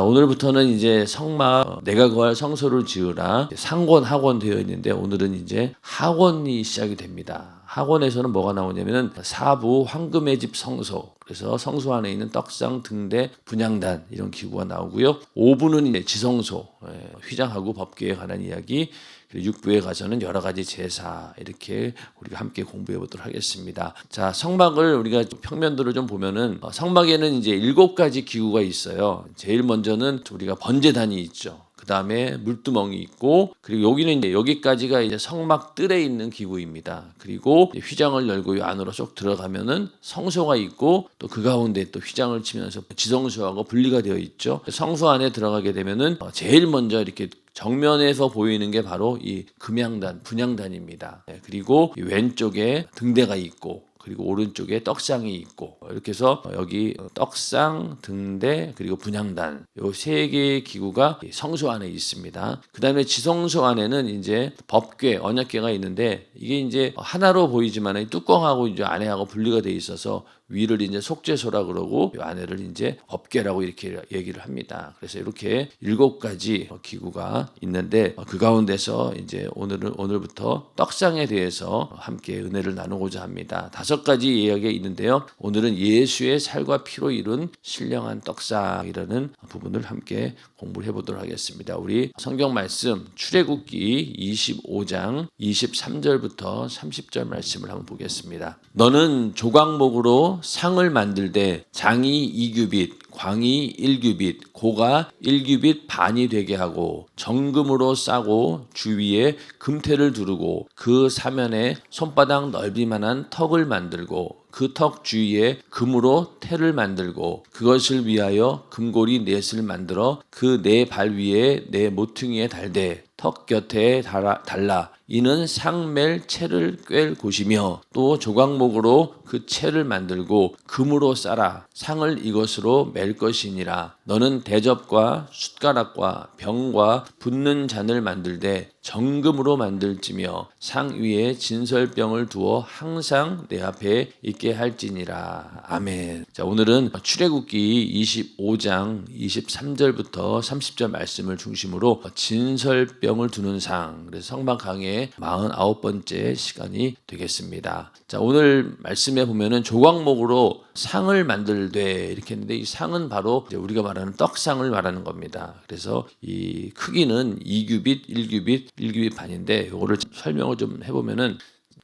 오늘부터는 이제 성막 어, 내가 거할 성소를 지으라 상권 학원 되어 있는데 오늘은 이제 학원이 시작이 됩니다. 학원에서는 뭐가 나오냐면은 사부 황금의 집 성소 그래서 성소 안에 있는 떡상 등대 분양단 이런 기구가 나오고요. 5부는 이제 지성소 예, 휘장하고 법계에 관한 이야기 6부에 가서는 여러 가지 제사 이렇게 우리가 함께 공부해 보도록 하겠습니다. 자, 성막을 우리가 좀 평면도를 좀 보면은 어, 성막에는 이제 일곱 가지 기구가 있어요. 제일 먼저는 우리가 번제단이 있죠. 그 다음에 물두멍이 있고 그리고 여기는 이제 여기까지가 이제 성막 뜰에 있는 기구입니다. 그리고 휘장을 열고 이 안으로 쏙 들어가면은 성소가 있고 또 그 가운데 또 휘장을 치면서 지성소하고 분리가 되어 있죠. 성소 안에 들어가게 되면은 어, 제일 먼저 이렇게 정면에서 보이는 게 바로 이 금양단, 분양단입니다. 네, 그리고 이 왼쪽에 등대가 있고 그리고 오른쪽에 떡상이 있고 이렇게 해서 여기 떡상, 등대 그리고 분향단 요 세 개의 기구가 성소 안에 있습니다. 그다음에 지성소 안에는 이제 법궤, 언약궤가 있는데 이게 이제 하나로 보이지만 뚜껑하고 이제 안에하고 분리가 돼 있어서 위를 이제 속죄소라 그러고 이 안에를 이제 법궤라고 이렇게 얘기를 합니다. 그래서 이렇게 일곱 가지 기구가 있는데 그 가운데서 이제 오늘은 오늘부터 떡상에 대해서 함께 은혜를 나누고자 합니다. 다섯 가지 이야기가 있는데요. 오늘은 예수의 살과 피로 이룬 신령한 떡상이라는 부분을 함께 공부를 해보도록 하겠습니다. 우리 성경 말씀 출애굽기 25장 23절부터 30절 말씀을 한번 보겠습니다. 너는 조각목으로 상을 만들되 장이 2규빗 광이 1규빗, 고가 1규빗 반이 되게 하고 정금으로 싸고 주위에 금태를 두르고 그 사면에 손바닥 넓이만한 턱을 만들고 그 턱 주위에 금으로 태를 만들고 그것을 위하여 금고리 넷을 만들어 그 네 발 위에 네 모퉁이에 달되 턱 곁에 달아, 달라 이는 상멜 채를 꿰 곳이며 또 조각목으로 그 채를 만들고 금으로 싸라. 상을 이것으로 맬 것이니라. 너는 대접과 숟가락과 병과 붓는 잔을 만들되 정금으로 만들지며 상 위에 진설병을 두어 항상 내 앞에 있게 할지니라 아멘. 자 오늘은 출애굽기 25장 23절부터 30절 말씀을 중심으로 진설병을 두는 상 그래서 성막 강의 49번째 시간이 되겠습니다. 자 오늘 말씀에 보면은 조각목으로 상을 만들되 이렇게 했는데 이 상은 바로 우리가 말하는 떡상을 말하는 겁니다. 그래서 이 크기는 2규빗, 1규빗, 1규빗 반인데 이거를 설명을 좀 해보면은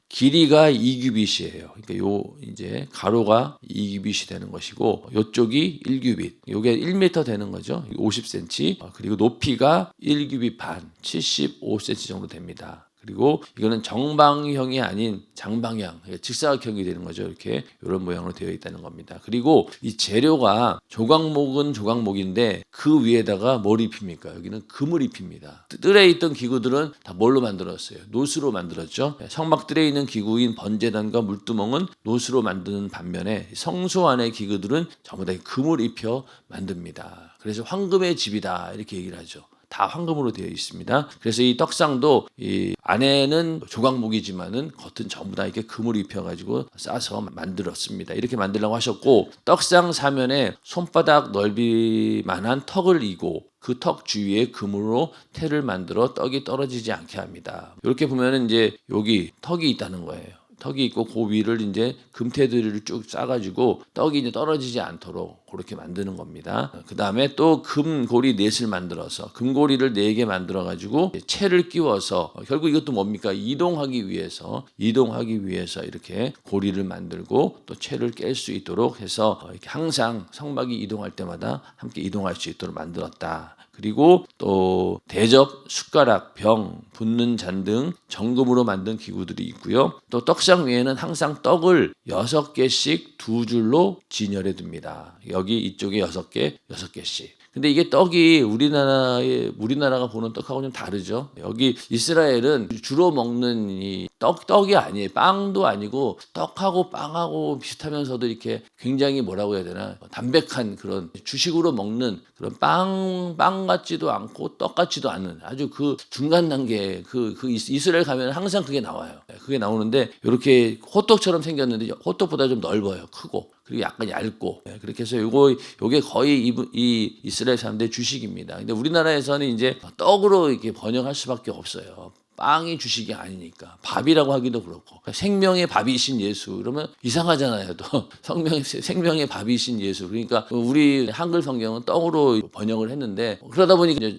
길이가 2규빗이에요. 그러니까 요 이제 가로가 2규빗이 되는 것이고 요쪽이 1규빗. 요게 1m 되는 거죠. 50cm. 어, 그리고 높이가 1규빗 반, 75cm 정도 됩니다. 그리고 이거는 정방형이 아닌 장방향, 직사각형이 되는 거죠. 이렇게 이런 모양으로 되어 있다는 겁니다. 그리고 이 재료가 조각목은 조각목인데 그 위에다가 뭘 입힙니까? 여기는 금을 입힙니다. 뜰에 있던 기구들은 다 뭘로 만들었어요? 노스로 만들었죠. 성막 뜰에 있는 기구인 번제단과 물두멍은 노스로 만드는 반면에 성소 안의 기구들은 전부 다 금을 입혀 만듭니다. 그래서 황금의 집이다 이렇게 얘기를 하죠. 다 황금으로 되어 있습니다. 그래서 이 떡상도 이 안에는 조각목이지만은 겉은 전부 다 이렇게 금을 입혀가지고 싸서 만들었습니다. 이렇게 만들라고 하셨고 떡상 사면에 손바닥 넓이만한 턱을 이고 그턱 주위에 금으로 태를 만들어 떡이 떨어지지 않게 합니다. 이렇게 보면은 이제 여기 턱이 있다는 거예요. 턱이 있고 그 위를 이제 금태들을 쭉 싸가지고 떡이 이제 떨어지지 않도록 그렇게 만드는 겁니다. 그 다음에 또 금고리 넷을 만들어서 금고리를 네 개 만들어 가지고 채를 끼워서 결국 이것도 뭡니까 이동하기 위해서 이동하기 위해서 이렇게 고리를 만들고 또 채를 깰 수 있도록 해서 이렇게 항상 성막이 이동할 때마다 함께 이동할 수 있도록 만들었다. 그리고 또 대접, 숟가락, 병, 붓는 잔 등 정금으로 만든 기구들이 있고요. 또 떡상 위에는 항상 떡을 여섯 개씩 두 줄로 진열해 둡니다. 여기 이쪽에 여섯 개, 여섯 개씩. 근데 이게 떡이 우리나라의 우리나라가 보는 떡하고 좀 다르죠. 여기 이스라엘은 주로 먹는 이떡 떡이 아니에요. 빵도 아니고 떡하고 빵하고 비슷하면서도 이렇게 굉장히 뭐라고 해야 되나 담백한 그런 주식으로 먹는 그런 빵, 빵 같지도 않고 떡 같지도 않은 아주 그 중간 단계 그, 그 이스- 이스라엘 가면 항상 그게 나와요. 네, 그게 나오는데 이렇게 호떡처럼 생겼는데 호떡보다 좀 넓어요. 크고. 그리고 약간 얇고 네, 그렇게 해서 요거 요게 거의 이, 이 이스라엘 사람들의 주식입니다. 근데 우리나라에서는 이제 떡으로 이렇게 번역할 수밖에 없어요. 빵이 주식이 아니니까 밥이라고 하기도 그렇고 그러니까 생명의 밥이신 예수 그러면 이상하잖아요 또 성명 생명의 밥이신 예수 그러니까 우리 한글 성경은 떡으로 번역을 했는데 그러다 보니까 이제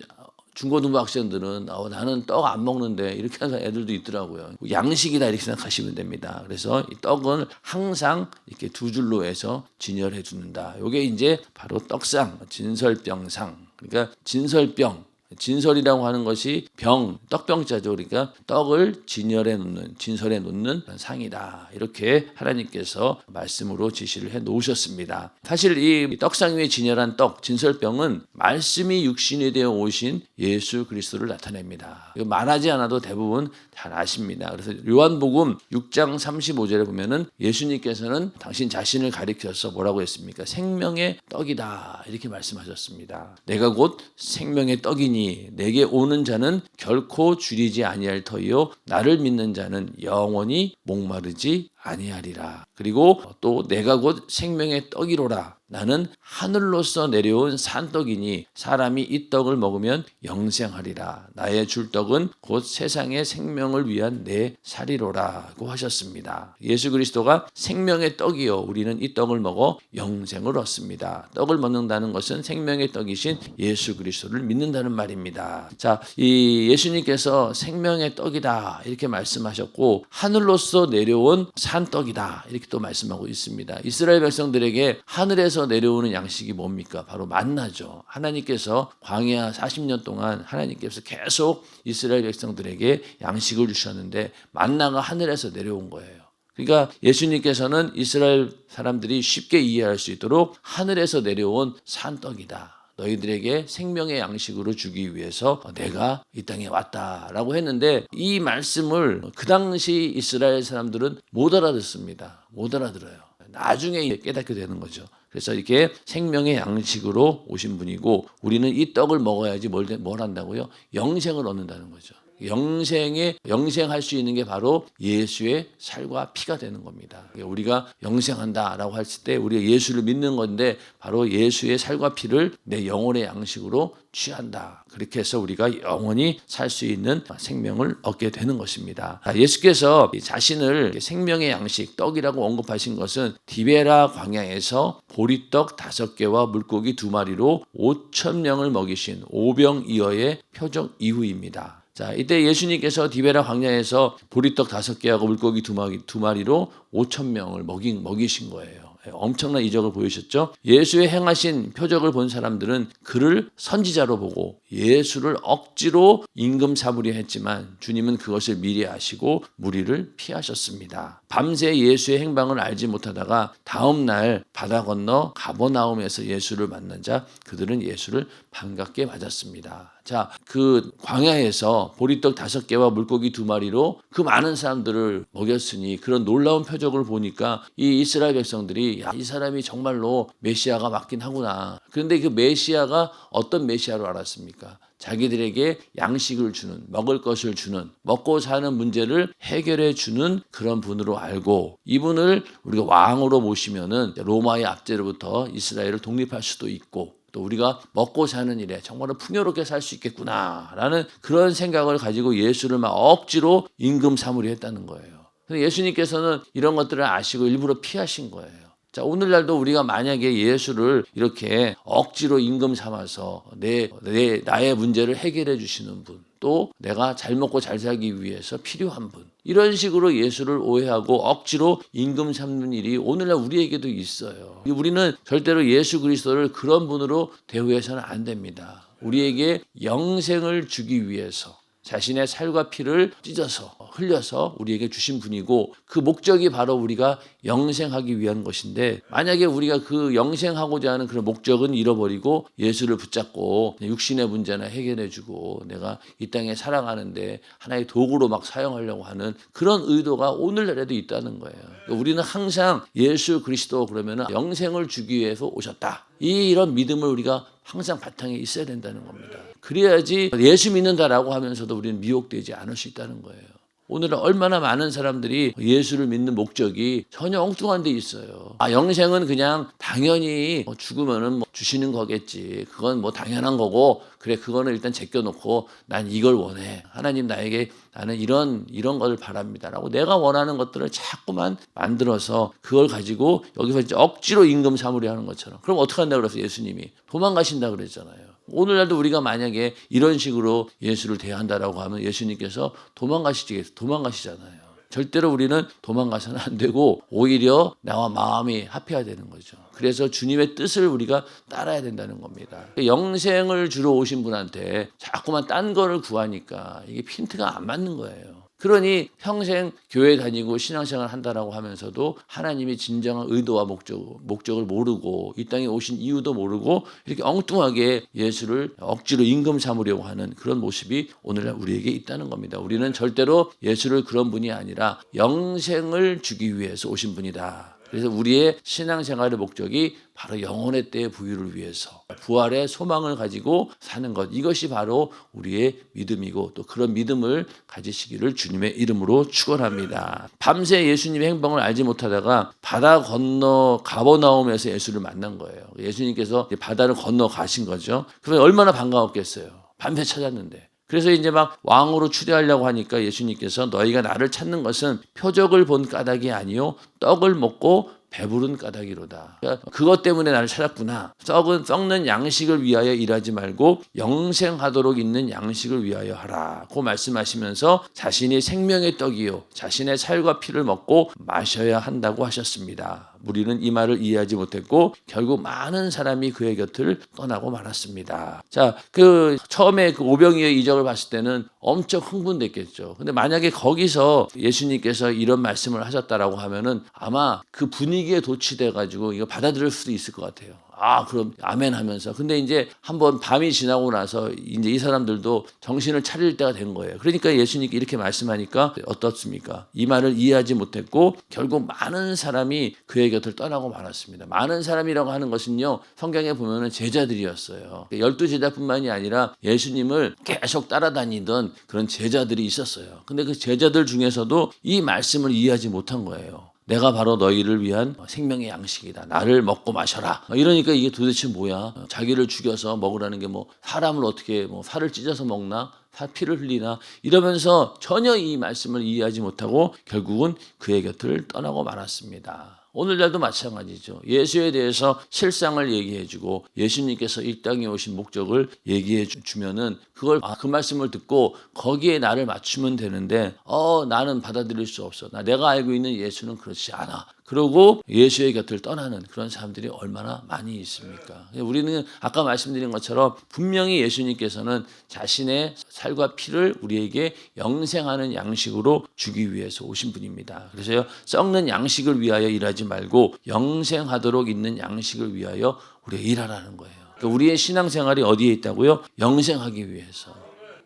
중고등부 학생들은 어, 나는 떡 안 먹는데 이렇게 하는 애들도 있더라고요. 양식이다 이렇게 생각하시면 됩니다. 그래서 이 떡은 항상 이렇게 두 줄로 해서 진열해 주는다. 요게 이제 바로 떡상, 진설병상. 그러니까 진설병 진설이라고 하는 것이 병, 떡병자죠. 그러니까 떡을 진열해 놓는, 진설해 놓는 상이다. 이렇게 하나님께서 말씀으로 지시를 해 놓으셨습니다. 사실 이 떡상 위에 진열한 떡, 진설병은 말씀이 육신이 되어 오신 예수 그리스도를 나타냅니다. 말하지 않아도 대부분 잘 아십니다. 그래서 요한복음 6장 35절에 보면은 예수님께서는 당신 자신을 가리켜서 뭐라고 했습니까? 생명의 떡이다. 이렇게 말씀하셨습니다. 내가 곧 생명의 떡이니 내게 오는 자는 결코 줄이지 아니할 터이요 나를 믿는 자는 영원히 목마르지 아니하리라. 그리고 또 내가 곧 생명의 떡이로라. 나는 하늘로서 내려온 산떡이니 사람이 이 떡을 먹으면 영생하리라. 나의 줄 떡은 곧 세상의 생명을 위한 내 살이로라고 하셨습니다. 예수 그리스도가 생명의 떡이요. 우리는 이 떡을 먹어 영생을 얻습니다. 떡을 먹는다는 것은 생명의 떡이신 예수 그리스도를 믿는다는 말입니다. 자, 이 예수님께서 생명의 떡이다 이렇게 말씀하셨고 하늘로서 내려온 산떡이다 이렇게 또 말씀하고 있습니다. 이스라엘 백성들에게 하늘에서 내려오는 양식이 뭡니까? 바로 만나죠. 하나님께서 광야 40년 동안 하나님께서 계속 이스라엘 백성들에게 양식을 주셨는데 만나가 하늘에서 내려온 거예요. 그러니까 예수님께서는 이스라엘 사람들이 쉽게 이해할 수 있도록 하늘에서 내려온 산떡이다. 너희들에게 생명의 양식으로 주기 위해서 내가 이 땅에 왔다라고 했는데 이 말씀을 그 당시 이스라엘 사람들은 못 알아듣습니다. 못 알아들어요. 나중에 깨닫게 되는 거죠. 그래서 이렇게 생명의 양식으로 오신 분이고 우리는 이 떡을 먹어야지 뭘, 뭘 한다고요? 영생을 얻는다는 거죠. 영생에 영생할 수 있는 게 바로 예수의 살과 피가 되는 겁니다. 우리가 영생한다라고 했을 때 우리가 예수를 믿는 건데 바로 예수의 살과 피를 내 영혼의 양식으로 취한다. 그렇게 해서 우리가 영원히 살 수 있는 생명을 얻게 되는 것입니다. 예수께서 자신을 생명의 양식 떡이라고 언급하신 것은 디베라 광야에서 보리떡 다섯 개와 물고기 두 마리로 5천 명을 먹이신 오병이어의 표적 이후입니다. 자, 이때 예수님께서 디베라 광야에서 보리떡 다섯 개하고 물고기 두 마리 두 마리로 5천 명을 먹이, 먹이신 거예요. 예, 엄청난 이적을 보이셨죠? 예수의 행하신 표적을 본 사람들은 그를 선지자로 보고 예수를 억지로 임금 삼으려 했지만 주님은 그것을 미리 아시고 무리를 피하셨습니다. 밤새 예수의 행방을 알지 못하다가 다음 날 바다 건너 가버나움에서 예수를 만난 자 그들은 예수를 반갑게 맞았습니다. 자, 그 광야에서 보리떡 다섯 개와 물고기 두 마리로 그 많은 사람들을 먹였으니 그런 놀라운 표적을 보니까 이 이스라엘 백성들이 야, 이 사람이 정말로 메시아가 맞긴 하구나. 그런데 그 메시아가 어떤 메시아로 알았습니까? 자기들에게 양식을 주는, 먹을 것을 주는, 먹고 사는 문제를 해결해 주는 그런 분으로 알고 이분을 우리가 왕으로 모시면은 로마의 압제로부터 이스라엘을 독립할 수도 있고 또 우리가 먹고 사는 일에 정말로 풍요롭게 살 수 있겠구나라는 그런 생각을 가지고 예수를 막 억지로 임금 삼으려 했다는 거예요. 예수님께서는 이런 것들을 아시고 일부러 피하신 거예요. 자, 오늘날도 우리가 만약에 예수를 이렇게 억지로 임금 삼아서 내, 내, 나의 문제를 해결해 주시는 분, 또 내가 잘 먹고 잘 살기 위해서 필요한 분, 이런 식으로 예수를 오해하고 억지로 임금 삼는 일이 오늘날 우리에게도 있어요. 우리는 절대로 예수 그리스도를 그런 분으로 대우해서는 안 됩니다. 우리에게 영생을 주기 위해서 자신의 살과 피를 찢어서 흘려서 우리에게 주신 분이고 그 목적이 바로 우리가 영생하기 위한 것인데 만약에 우리가 그 영생하고자 하는 그런 목적은 잃어버리고 예수를 붙잡고 육신의 문제나 해결해주고 내가 이 땅에 살아가는데 하나의 도구로 막 사용하려고 하는 그런 의도가 오늘날에도 있다는 거예요. 그러니까 우리는 항상 예수 그리스도 그러면 영생을 주기 위해서 오셨다. 이 이런 믿음을 우리가 항상 바탕에 있어야 된다는 겁니다. 그래야지 예수 믿는다라고 하면서도 우리는 미혹되지 않을 수 있다는 거예요. 오늘은 얼마나 많은 사람들이 예수를 믿는 목적이 전혀 엉뚱한 데 있어요. 아, 영생은 그냥 당연히 뭐 죽으면은 뭐 주시는 거겠지. 그건 뭐 당연한 거고, 그래, 그거는 일단 제껴놓고 난 이걸 원해. 하나님 나에게 나는 이런, 이런 걸 바랍니다 라고 내가 원하는 것들을 자꾸만 만들어서 그걸 가지고 여기서 억지로 임금 사무리 하는 것처럼. 그럼 어떻게 한다고 그랬어요, 예수님이? 도망가신다 그랬잖아요. 오늘날도 우리가 만약에 이런 식으로 예수를 대한다라고 하면 예수님께서 도망가시지 도망가시잖아요. 절대로 우리는 도망가서는 안 되고 오히려 나와 마음이 합해야 되는 거죠. 그래서 주님의 뜻을 우리가 따라야 된다는 겁니다. 영생을 주러 오신 분한테 자꾸만 딴 거를 구하니까 이게 핀트가 안 맞는 거예요. 그러니 평생 교회 다니고 신앙생활 한다라고 하면서도 하나님의 진정한 의도와 목적, 목적을 모르고 이 땅에 오신 이유도 모르고 이렇게 엉뚱하게 예수를 억지로 임금 삼으려고 하는 그런 모습이 오늘날 우리에게 있다는 겁니다. 우리는 절대로 예수를 그런 분이 아니라 영생을 주기 위해서 오신 분이다. 그래서 우리의 신앙생활의 목적이 바로 영혼의 때의 부유를 위해서 부활의 소망을 가지고 사는 것 이것이 바로 우리의 믿음이고 또 그런 믿음을 가지시기를 주님의 이름으로 축원합니다. 밤새 예수님의 행방을 알지 못하다가 바다 건너 가버나움에서 예수를 만난 거예요. 예수님께서 바다를 건너 가신 거죠. 그러면 얼마나 반가웠겠어요. 밤새 찾았는데. 그래서 이제 막 왕으로 추대하려고 하니까 예수님께서 너희가 나를 찾는 것은 표적을 본 까닭이 아니요 떡을 먹고 배부른 까닭이로다. 그러니까 그것 때문에 나를 찾았구나. 썩은 썩는 양식을 위하여 일하지 말고 영생하도록 있는 양식을 위하여 하라. 고 말씀하시면서 자신이 생명의 떡이요 자신의 살과 피를 먹고 마셔야 한다고 하셨습니다. 우리는 이 말을 이해하지 못했고 결국 많은 사람이 그의 곁을 떠나고 말았습니다. 자, 그 처음에 그 오병이의 이적을 봤을 때는 엄청 흥분됐겠죠. 근데 만약에 거기서 예수님께서 이런 말씀을 하셨다라고 하면은 아마 그 분위기에 도취돼 가지고 이거 받아들일 수도 있을 것 같아요. 아, 그럼 아멘 하면서. 근데 이제 한번 밤이 지나고 나서 이제 이 사람들도 정신을 차릴 때가 된 거예요. 그러니까 예수님께 이렇게 말씀하니까 어떻습니까? 이 말을 이해하지 못했고 결국 많은 사람이 그의 곁을 떠나고 말았습니다. 많은 사람이라고 하는 것은요, 성경에 보면은 제자들이었어요. 열두 제자뿐만이 아니라 예수님을 계속 따라다니던 그런 제자들이 있었어요. 근데 그 제자들 중에서도 이 말씀을 이해하지 못한 거예요. 내가 바로 너희를 위한 생명의 양식이다. 나를 먹고 마셔라. 이러니까 이게 도대체 뭐야? 자기를 죽여서 먹으라는 게 뭐 사람을 어떻게 뭐 살을 찢어서 먹나? 피를 흘리나? 이러면서 전혀 이 말씀을 이해하지 못하고 결국은 그의 곁을 떠나고 말았습니다. 오늘날도 마찬가지죠. 예수에 대해서 실상을 얘기해주고 예수님께서 이 땅에 오신 목적을 얘기해 주면은 그걸 아, 그 말씀을 듣고 거기에 나를 맞추면 되는데 어 나는 받아들일 수 없어. 나 내가 알고 있는 예수는 그렇지 않아. 그러고 예수의 곁을 떠나는 그런 사람들이 얼마나 많이 있습니까? 우리는 아까 말씀드린 것처럼 분명히 예수님께서는 자신의 살과 피를 우리에게 영생하는 양식으로 주기 위해서 오신 분입니다. 그래서요, 썩는 양식을 위하여 일하지 말고 영생하도록 있는 양식을 위하여 우리가 일하라는 거예요. 그러니까 우리의 신앙생활이 어디에 있다고요? 영생하기 위해서.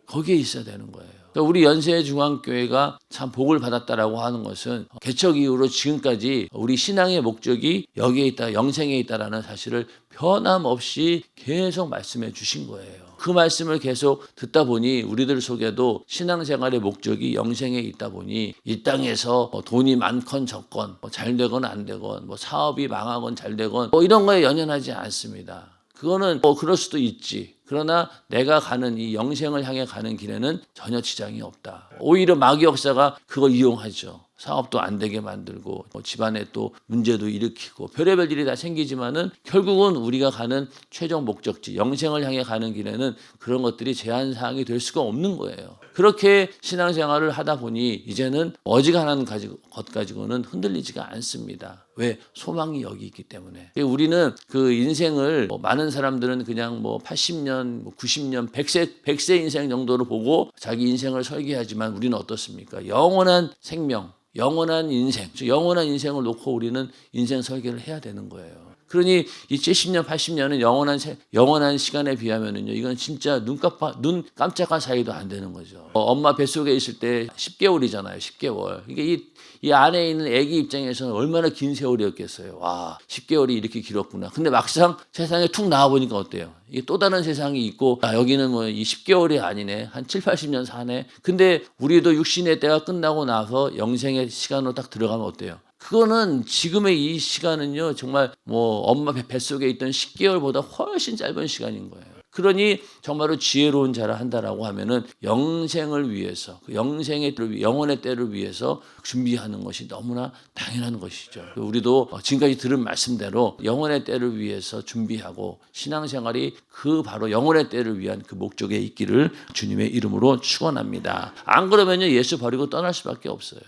거기에 있어야 되는 거예요. 그러니까 우리 연세 중앙교회가 참 복을 받았다라고 하는 것은 개척 이후로 지금까지 우리 신앙의 목적이 여기에 있다, 영생에 있다라는 사실을 변함없이 계속 말씀해 주신 거예요. 그 말씀을 계속 듣다 보니 우리들 속에도 신앙생활의 목적이 영생에 있다 보니 이 땅에서 뭐 돈이 많건 적건 뭐잘 되건 안 되건 뭐 사업이 망하건 잘 되건 뭐 이런 거에 연연하지 않습니다. 그거는 뭐 그럴 수도 있지. 그러나 내가 가는 이 영생을 향해 가는 길에는 전혀 지장이 없다. 오히려 마귀 역사가 그걸 이용하죠. 사업도 안 되게 만들고 뭐 집안에 또 문제도 일으키고 별의별 일이 다 생기지만은 결국은 우리가 가는 최종 목적지 영생을 향해 가는 길에는 그런 것들이 제한 사항이 될 수가 없는 거예요. 그렇게 신앙생활을 하다 보니 이제는 어지간한 것 가지고는 흔들리지가 않습니다. 왜 소망이 여기 있기 때문에 우리는 그 인생을 뭐 많은 사람들은 그냥 뭐 80년, 뭐 90년, 100세 100세 인생 정도로 보고 자기 인생을 설계하지만 우리는 어떻습니까? 영원한 생명, 영원한 인생, 즉 영원한 인생을 놓고 우리는 인생 설계를 해야 되는 거예요. 그러니 이 70년, 80년은 영원한 세, 영원한 시간에 비하면은요, 이건 진짜 눈 깜빡 눈 깜짝할 사이도 안 되는 거죠. 어, 엄마 뱃속에 있을 때 10개월이잖아요, 10개월. 이게 이, 이 안에 있는 아기 입장에서는 얼마나 긴 세월이었겠어요. 와, 10개월이 이렇게 길었구나. 근데 막상 세상에 툭 나와 보니까 어때요? 이게 또 다른 세상이 있고, 아, 여기는 뭐 이 10개월이 아니네. 한 7, 80년 사네. 근데 우리도 육신의 때가 끝나고 나서 영생의 시간으로 딱 들어가면 어때요? 그거는 지금의 이 시간은요, 정말 뭐 엄마 배- 뱃속에 있던 10개월보다 훨씬 짧은 시간인 거예요. 그러니 정말로 지혜로운 자를 한다라고 하면은 영생을 위해서, 그 영생의 때를, 위- 영혼의 때를 위해서 준비하는 것이 너무나 당연한 것이죠. 우리도 어, 지금까지 들은 말씀대로 영혼의 때를 위해서 준비하고 신앙생활이 그 바로 영혼의 때를 위한 그 목적에 있기를 주님의 이름으로 축원합니다. 안 그러면요 예수 버리고 떠날 수밖에 없어요.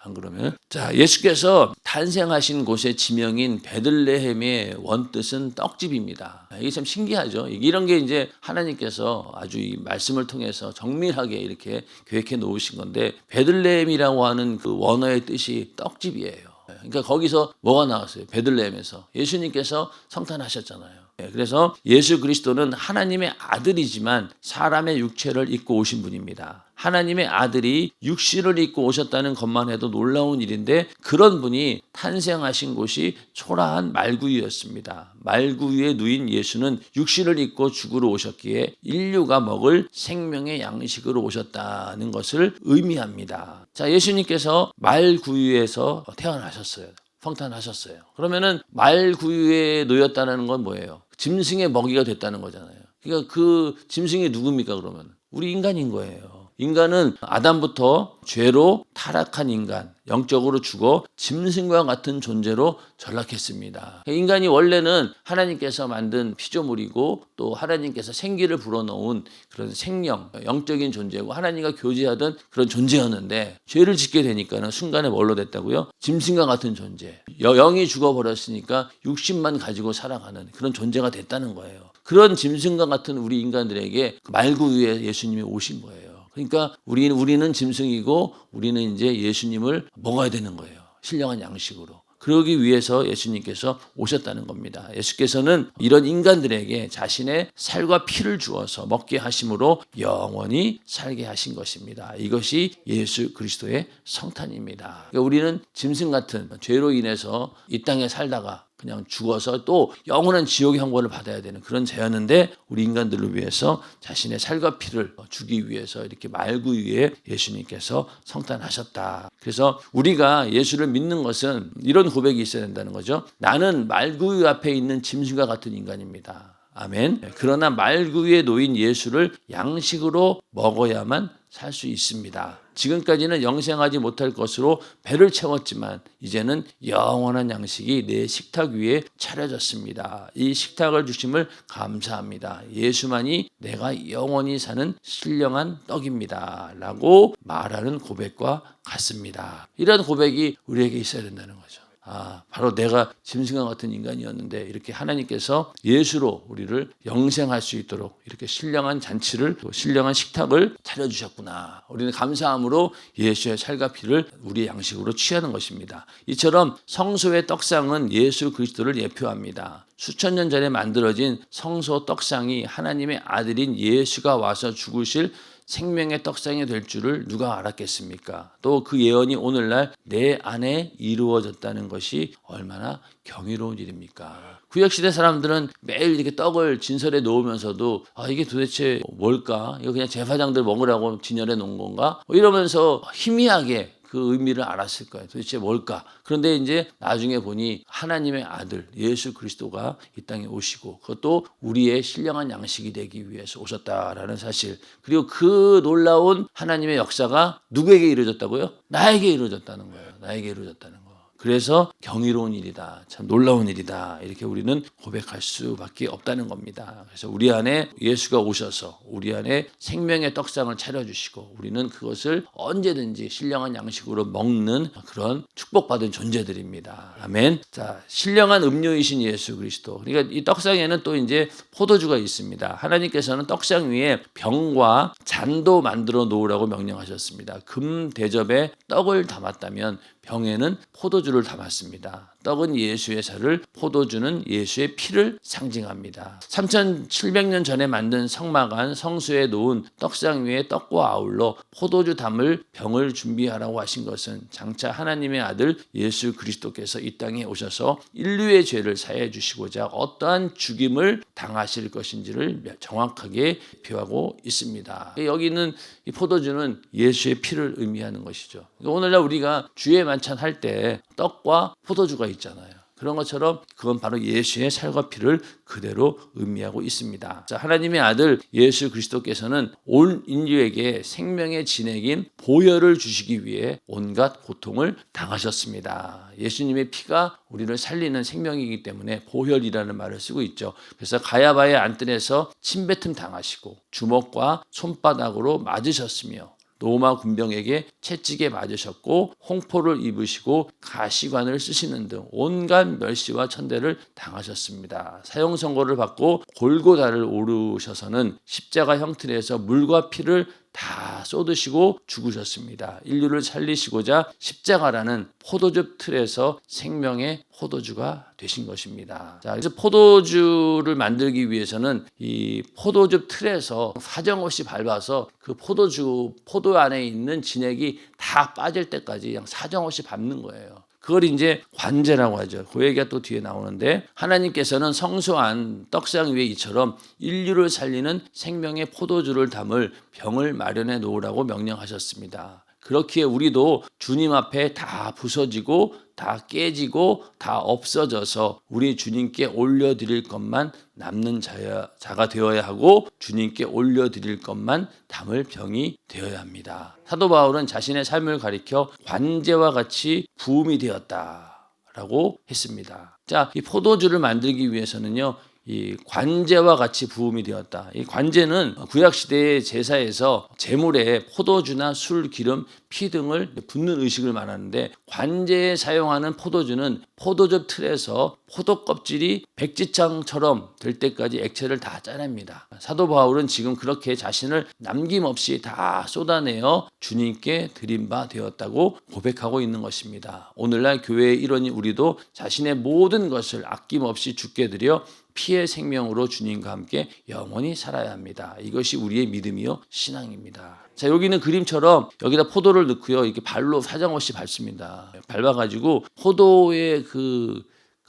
예. 안 그러면 자 예수께서 탄생하신 곳의 지명인 베들레헴의 원뜻은 떡집입니다. 이게 참 신기하죠. 이런 게 이제 하나님께서 아주 이 말씀을 통해서 정밀하게 이렇게 계획해 놓으신 건데 베들레헴이라고 하는 그 원어의 뜻이 떡집이에요. 그러니까 거기서 뭐가 나왔어요? 베들레헴에서 예수님께서 성탄하셨잖아요. 예, 그래서 예수 그리스도는 하나님의 아들이지만 사람의 육체를 입고 오신 분입니다. 하나님의 아들이 육신을 입고 오셨다는 것만 해도 놀라운 일인데 그런 분이 탄생하신 곳이 초라한 말구유였습니다. 말구유에 누인 예수는 육신을 입고 죽으러 오셨기에 인류가 먹을 생명의 양식으로 오셨다는 것을 의미합니다. 자, 예수님께서 말구유에서 태어나셨어요. 성탄하셨어요. 그러면은 말 구유에 놓였다는 건 뭐예요? 짐승의 먹이가 됐다는 거잖아요. 그러니까 그 짐승이 누굽니까 그러면? 우리 인간인 거예요. 인간은 아담부터 죄로 타락한 인간, 영적으로 죽어 짐승과 같은 존재로 전락했습니다. 인간이 원래는 하나님께서 만든 피조물이고 또 하나님께서 생기를 불어넣은 그런 생명, 영적인 존재고 하나님과 교제하던 그런 존재였는데 죄를 짓게 되니까는 순간에 뭘로 됐다고요? 짐승과 같은 존재. 여- 영이 죽어버렸으니까 육신만 가지고 살아가는 그런 존재가 됐다는 거예요. 그런 짐승과 같은 우리 인간들에게 말구 위에 예수님이 오신 거예요. 그러니까 우리는 우리는 짐승이고 우리는 이제 예수님을 먹어야 되는 거예요. 신령한 양식으로. 그러기 위해서 예수님께서 오셨다는 겁니다. 예수께서는 이런 인간들에게 자신의 살과 피를 주어서 먹게 하심으로 영원히 살게 하신 것입니다. 이것이 예수 그리스도의 성탄입니다. 그러니까 우리는 짐승 같은 죄로 인해서 이 땅에 살다가 그냥 죽어서 또 영원한 지옥의 형벌을 받아야 되는 그런 죄였는데 우리 인간들을 위해서 자신의 살과 피를 주기 위해서 이렇게 말구 위에 예수님께서 성탄하셨다. 그래서 우리가 예수를 믿는 것은 이런 고백이 있어야 된다는 거죠. 나는 말구 앞에 있는 짐승과 같은 인간입니다. 아멘. 그러나 말구 위에 놓인 예수를 양식으로 먹어야만 살 수 있습니다. 지금까지는 영생하지 못할 것으로 배를 채웠지만 이제는 영원한 양식이 내 식탁 위에 차려졌습니다. 이 식탁을 주심을 감사합니다. 예수만이 내가 영원히 사는 신령한 떡입니다. 라고 말하는 고백과 같습니다. 이런 고백이 우리에게 있어야 된다는 거죠. 아, 바로 내가 짐승과 같은 인간이었는데 이렇게 하나님께서 예수로 우리를 영생할 수 있도록 이렇게 신령한 잔치를 또 신령한 식탁을 차려주셨구나. 우리는 감사함으로 예수의 살과 피를 우리의 양식으로 취하는 것입니다. 이처럼 성소의 떡상은 예수 그리스도를 예표합니다. 수천 년 전에 만들어진 성소 떡상이 하나님의 아들인 예수가 와서 죽으실 생명의 떡상이 될 줄을 누가 알았겠습니까? 또 그 예언이 오늘날 내 안에 이루어졌다는 것이 얼마나 경이로운 일입니까? 구약시대 사람들은 매일 이렇게 떡을 진설에 놓으면서도 아, 이게 도대체 뭘까? 이거 그냥 제사장들 먹으라고 진열해 놓은 건가? 뭐 이러면서 희미하게 그 의미를 알았을 거예요. 도대체 뭘까? 그런데 이제 나중에 보니 하나님의 아들 예수 그리스도가 이 땅에 오시고 그것도 우리의 신령한 양식이 되기 위해서 오셨다라는 사실. 그리고 그 놀라운 하나님의 역사가 누구에게 이루어졌다고요? 나에게 이루어졌다는 거예요. 나에게 이루어졌다는 거. 그래서 경이로운 일이다. 참 놀라운 일이다. 이렇게 우리는 고백할 수밖에 없다는 겁니다. 그래서 우리 안에 예수가 오셔서 우리 안에 생명의 떡상을 차려주시고 우리는 그것을 언제든지 신령한 양식으로 먹는 그런 축복받은 존재들입니다. 아멘. 자, 신령한 음료이신 예수 그리스도. 그러니까 이 떡상에는 또 이제 포도주가 있습니다. 하나님께서는 떡상 위에 병과 잔도 만들어 놓으라고 명령하셨습니다. 금 대접에 떡을 담았다면 병에는 포도주를 담았습니다. 떡은 예수의 살을, 포도주는 예수의 피를 상징합니다. 3700년 전에 만든 성막안 성수에 놓은 떡상 위에 떡과 아울러 포도주 담을 병을 준비하라고 하신 것은 장차 하나님의 아들 예수 그리스도께서 이 땅에 오셔서 인류의 죄를 사해 주시고자 어떠한 죽임을 당하실 것인지를 정확하게 표하고 있습니다. 여기는 이 포도주는 예수의 피를 의미하는 것이죠. 오늘날 우리가 주의 만찬 할 때 떡과 포도주가 있잖아요. 그런 것처럼 그건 바로 예수의 살과 피를 그대로 의미하고 있습니다. 자, 하나님의 아들 예수 그리스도께서는 온 인류에게 생명의 진액인 보혈을 주시기 위해 온갖 고통을 당하셨습니다. 예수님의 피가 우리를 살리는 생명이기 때문에 보혈이라는 말을 쓰고 있죠. 그래서 가야바의 안뜰에서 침뱉음 당하시고 주먹과 손바닥으로 맞으셨으며 로마 군병에게 채찍에 맞으셨고 홍포를 입으시고 가시관을 쓰시는 등 온갖 멸시와 천대를 당하셨습니다. 사형 선고를 받고 골고다를 오르셔서는 십자가 형틀에서 물과 피를 다 쏟으시고 죽으셨습니다. 인류를 살리시고자 십자가라는 포도즙 틀에서 생명의 포도주가 되신 것입니다. 자, 그래서 포도주를 만들기 위해서는 이 포도즙 틀에서 사정없이 밟아서 그 포도주 포도 안에 있는 진액이 다 빠질 때까지 그냥 사정없이 밟는 거예요. 그걸 이제 관제라고 하죠. 그 얘기가 또 뒤에 나오는데 하나님께서는 성소한 떡상 위에 이처럼 인류를 살리는 생명의 포도주를 담을 병을 마련해 놓으라고 명령하셨습니다. 그렇기에 우리도 주님 앞에 다 부서지고 다 깨지고 다 없어져서 우리 주님께 올려드릴 것만 남는 자야, 자가 되어야 하고 주님께 올려드릴 것만 담을 병이 되어야 합니다. 사도 바울은 자신의 삶을 가리켜 관제와 같이 부음이 되었다 라고 했습니다. 자, 이 포도주를 만들기 위해서는요. 이 관제와 같이 부음이 되었다. 이 관제는 구약 시대의 제사에서 제물에 포도주나 술, 기름, 피 등을 붓는 의식을 말하는데 관제에 사용하는 포도주는 포도즙 틀에서 포도 껍질이 백지장처럼 될 때까지 액체를 다 짜냅니다. 사도 바울은 지금 그렇게 자신을 남김없이 다 쏟아내어 주님께 드린 바 되었다고 고백하고 있는 것입니다. 오늘날 교회의 일원인 우리도 자신의 모든 것을 아낌없이 죽게 드려 피의 생명으로 주님과 함께 영원히 살아야 합니다. 이것이 우리의 믿음이요 신앙입니다. 자 여기는 그림처럼 여기다 포도를 넣고요 이렇게 발로 사정없이 밟습니다. 밟아가지고 포도의 그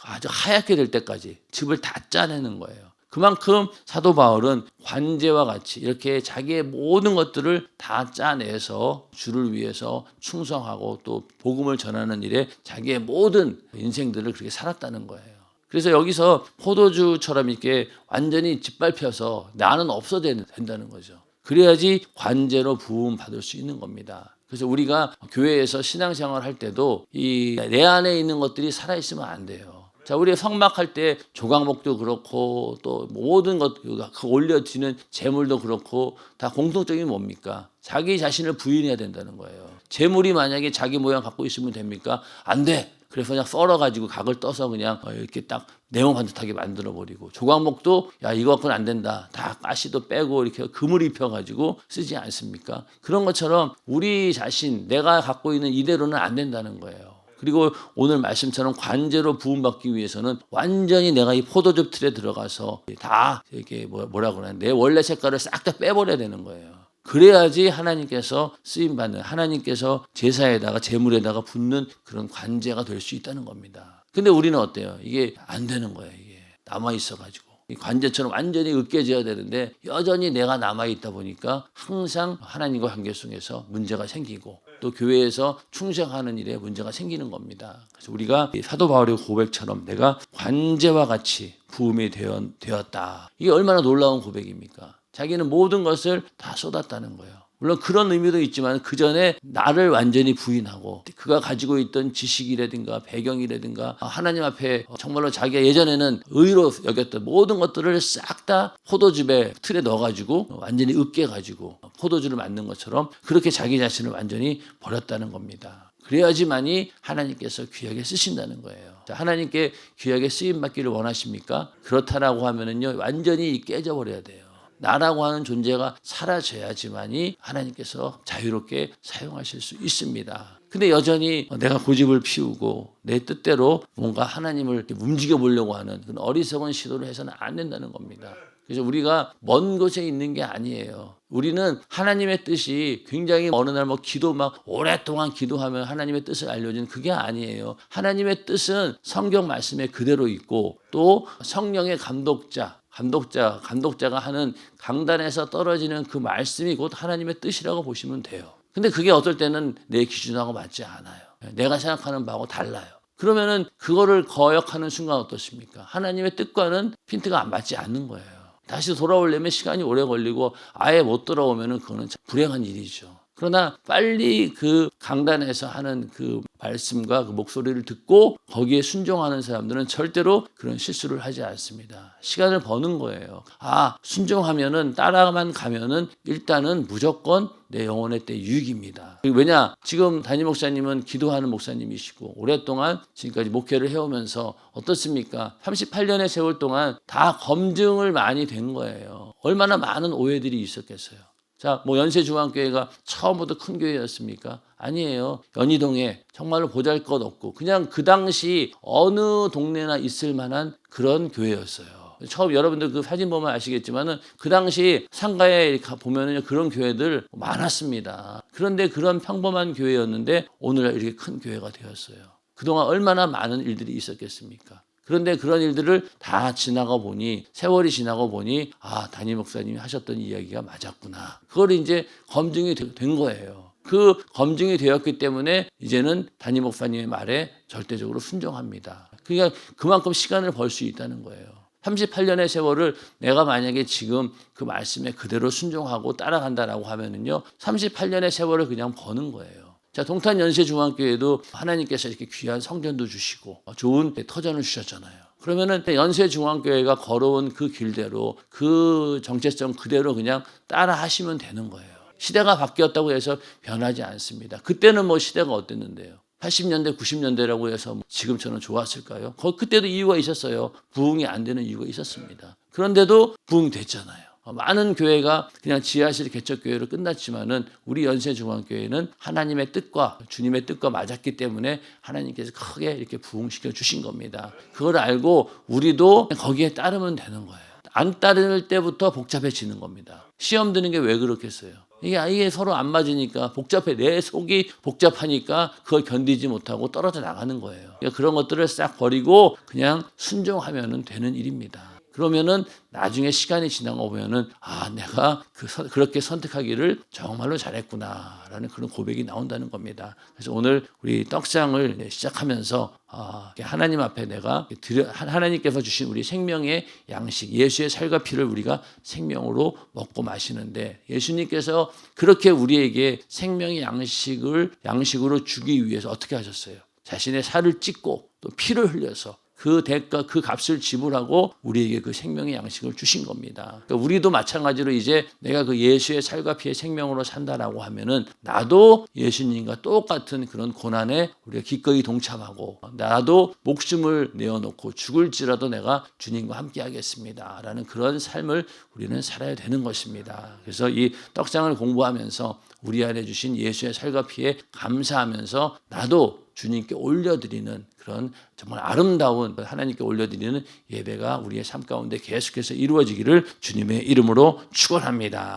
아주 하얗게 될 때까지 즙을 다 짜내는 거예요. 그만큼 사도 바울은 관제와 같이 이렇게 자기의 모든 것들을 다 짜내서 주를 위해서 충성하고 또 복음을 전하는 일에 자기의 모든 인생들을 그렇게 살았다는 거예요. 그래서 여기서 포도주처럼 이렇게 완전히 짓밟혀서 나는 없어야 된다는 거죠. 그래야지 관제로 부음 받을 수 있는 겁니다. 그래서 우리가 교회에서 신앙생활 할 때도 이 내 안에 있는 것들이 살아 있으면 안 돼요. 자, 우리 성막할 때 조각목도 그렇고 또 모든 것, 그 올려지는 재물도 그렇고 다 공통적인 뭡니까? 자기 자신을 부인해야 된다는 거예요. 재물이 만약에 자기 모양 갖고 있으면 됩니까? 안 돼. 그래서 그냥 썰어가지고 각을 떠서 그냥 어, 이렇게 딱 네모 반듯하게 만들어 버리고 조각목도 야 이거 갖고는 안 된다 다 가시도 빼고 이렇게 금을 입혀가지고 쓰지 않습니까? 그런 것처럼 우리 자신 내가 갖고 있는 이대로는 안 된다는 거예요. 그리고 오늘 말씀처럼 관제로 부음받기 위해서는 완전히 내가 이 포도즙 틀에 들어가서 다 이렇게 뭐, 뭐라 그러나 내 원래 색깔을 싹 다 빼버려야 되는 거예요. 그래야지 하나님께서 쓰임 받는 하나님께서 제사에다가 제물에다가 붓는 그런 관제가 될 수 있다는 겁니다. 근데 우리는 어때요? 이게 안 되는 거예요. 이게 남아 있어 가지고. 관제처럼 완전히 으깨져야 되는데 여전히 내가 남아 있다 보니까 항상 하나님과 관계 속에서 문제가 생기고 또 교회에서 충성하는 일에 문제가 생기는 겁니다. 그래서 우리가 사도 바울의 고백처럼 내가 관제와 같이 부음이 되었다. 이게 얼마나 놀라운 고백입니까? 자기는 모든 것을 다 쏟았다는 거예요. 물론 그런 의미도 있지만 그 전에 나를 완전히 부인하고 그가 가지고 있던 지식이라든가 배경이라든가 하나님 앞에 정말로 자기가 예전에는 의로 여겼던 모든 것들을 싹 다 포도즙에 틀에 넣어가지고 완전히 으깨가지고 포도주를 만든 것처럼 그렇게 자기 자신을 완전히 버렸다는 겁니다. 그래야지만이 하나님께서 귀하게 쓰신다는 거예요. 자, 하나님께 귀하게 쓰임 받기를 원하십니까? 그렇다라고 하면은요 완전히 깨져버려야 돼요. 나라고 하는 존재가 사라져야지만이 하나님께서 자유롭게 사용하실 수 있습니다. 근데 여전히 내가 고집을 피우고 내 뜻대로 뭔가 하나님을 움직여 보려고 하는 그런 어리석은 시도를 해서는 안 된다는 겁니다. 그래서 우리가 먼 곳에 있는 게 아니에요. 우리는 하나님의 뜻이 굉장히 어느 날 뭐 기도 막 오랫동안 기도하면 하나님의 뜻을 알려주는 그게 아니에요. 하나님의 뜻은 성경 말씀에 그대로 있고 또 성령의 감독자, 감독자, 감독자가 하는 강단에서 떨어지는 그 말씀이 곧 하나님의 뜻이라고 보시면 돼요. 근데 그게 어떨 때는 내 기준하고 맞지 않아요. 내가 생각하는 바하고 달라요. 그러면은 그거를 거역하는 순간 어떻습니까? 하나님의 뜻과는 핀트가 안 맞지 않는 거예요. 다시 돌아오려면 시간이 오래 걸리고 아예 못 돌아오면은 그거는 참 불행한 일이죠. 그러나 빨리 그 강단에서 하는 그 말씀과 그 목소리를 듣고 거기에 순종하는 사람들은 절대로 그런 실수를 하지 않습니다. 시간을 버는 거예요. 아, 순종하면은 따라만 가면은 일단은 무조건 내 영혼의 때 유익입니다. 왜냐? 지금 담임 목사님은 기도하는 목사님이시고 오랫동안 지금까지 목회를 해오면서 어떻습니까? 38년의 세월 동안 다 검증을 많이 된 거예요. 얼마나 많은 오해들이 있었겠어요. 자, 뭐 연세중앙교회가 처음부터 큰 교회였습니까? 아니에요. 연희동에 정말로 보잘 것 없고 그냥 그 당시 어느 동네나 있을 만한 그런 교회였어요. 처음 여러분들 그 사진 보면 아시겠지만은 그 당시 상가에 보면은 그런 교회들 많았습니다. 그런데 그런 평범한 교회였는데 오늘날 이렇게 큰 교회가 되었어요. 그동안 얼마나 많은 일들이 있었겠습니까? 그런데 그런 일들을 다 지나가 보니 세월이 지나고 보니 아 담임 목사님이 하셨던 이야기가 맞았구나. 그걸 이제 검증이 된 거예요. 그 검증이 되었기 때문에 이제는 담임 목사님의 말에 절대적으로 순종합니다. 그러니까 그만큼 시간을 벌 수 있다는 거예요. 38년의 세월을 내가 만약에 지금 그 말씀에 그대로 순종하고 따라간다라고 하면은요, 38년의 세월을 그냥 버는 거예요. 자, 동탄 연세중앙교회도 하나님께서 이렇게 귀한 성전도 주시고 좋은 터전을 주셨잖아요. 그러면은 연세중앙교회가 걸어온 그 길대로 그 정체성 그대로 그냥 따라 하시면 되는 거예요. 시대가 바뀌었다고 해서 변하지 않습니다. 그때는 뭐 시대가 어땠는데요? 80년대, 90년대라고 해서 지금처럼 좋았을까요? 그때도 이유가 있었어요. 부흥이 안 되는 이유가 있었습니다. 그런데도 부흥됐잖아요. 많은 교회가 그냥 지하실 개척교회로 끝났지만은 우리 연세중앙교회는 하나님의 뜻과 주님의 뜻과 맞았기 때문에 하나님께서 크게 이렇게 부흥시켜 주신 겁니다. 그걸 알고 우리도 거기에 따르면 되는 거예요. 안 따를 때부터 복잡해지는 겁니다. 시험 드는 게 왜 그렇겠어요? 이게 이게 서로 안 맞으니까 복잡해 내 속이 복잡하니까 그걸 견디지 못하고 떨어져 나가는 거예요. 그러니까 그런 것들을 싹 버리고 그냥 순종하면 되는 일입니다. 그러면은 나중에 시간이 지나고 보면은 아 내가 그 서, 그렇게 선택하기를 정말로 잘했구나라는 그런 고백이 나온다는 겁니다. 그래서 오늘 우리 떡상을 시작하면서 아, 하나님 앞에 내가 드려, 하나님께서 주신 우리 생명의 양식 예수의 살과 피를 우리가 생명으로 먹고 마시는데 예수님께서 그렇게 우리에게 생명의 양식을 양식으로 주기 위해서 어떻게 하셨어요? 자신의 살을 찢고 또 피를 흘려서 그 대가 그 값을 지불하고 우리에게 그 생명의 양식을 주신 겁니다. 그러니까 우리도 마찬가지로 이제 내가 그 예수의 살과 피의 생명으로 산다라고 하면은 나도 예수님과 똑같은 그런 고난에 우리가 기꺼이 동참하고 나도 목숨을 내어놓고 죽을지라도 내가 주님과 함께 하겠습니다 라는 그런 삶을 우리는 살아야 되는 것입니다. 그래서 이 떡상을 공부하면서 우리 안에 주신 예수의 살과 피에 감사하면서 나도 주님께 올려드리는 그런 정말 아름다운 하나님께 올려드리는 예배가 우리의 삶 가운데 계속해서 이루어지기를 주님의 이름으로 축원합니다.